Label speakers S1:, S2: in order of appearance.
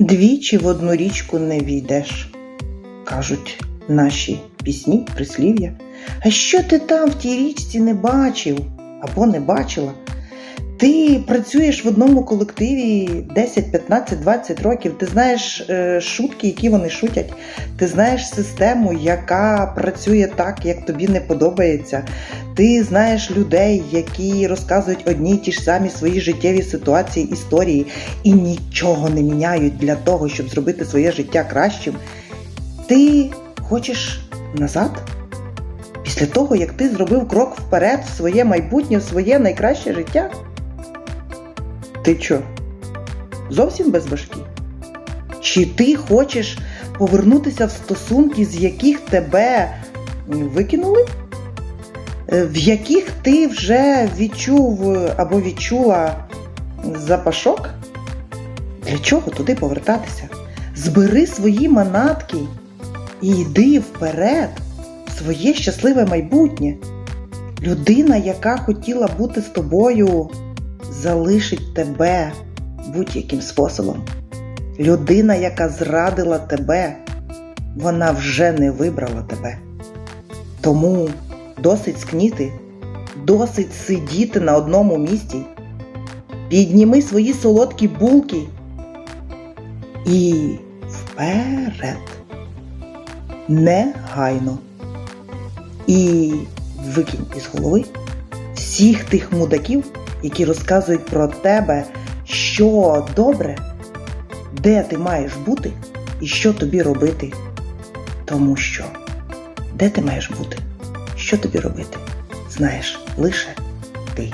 S1: Двічі в одну річку не війдеш, кажуть наші пісні, прислів'я. А що ти там в тій річці не бачив або не бачила? Ти працюєш в одному колективі 10, 15, 20 років. Ти знаєш е, шутки, які вони шутять. Ти знаєш систему, яка працює так, як тобі не подобається. Ти знаєш людей, які розказують одні й ті ж самі свої життєві ситуації, історії і нічого не міняють для того, щоб зробити своє життя кращим. Ти хочеш назад? Після того, як ти зробив крок вперед в своє майбутнє, в своє найкраще життя? Ти що? Зовсім без башки? Чи ти хочеш повернутися в стосунки, з яких тебе викинули? Е, В яких ти вже відчув або відчула запашок? Для чого туди повертатися? Збери свої манатки і йди вперед в своє щасливе майбутнє. Людина, яка хотіла бути з тобою, залишить тебе будь-яким способом. Людина, яка зрадила тебе, вона вже не вибрала тебе. Тому досить скніти, досить сидіти на одному місці. Підніми свої солодкі булки і вперед. Негайно. І викинь із голови всіх тих мудаків, які розказують про тебе, що добре, де ти маєш бути і що тобі робити. Тому що де ти маєш бути, що тобі робити, знаєш лише ти.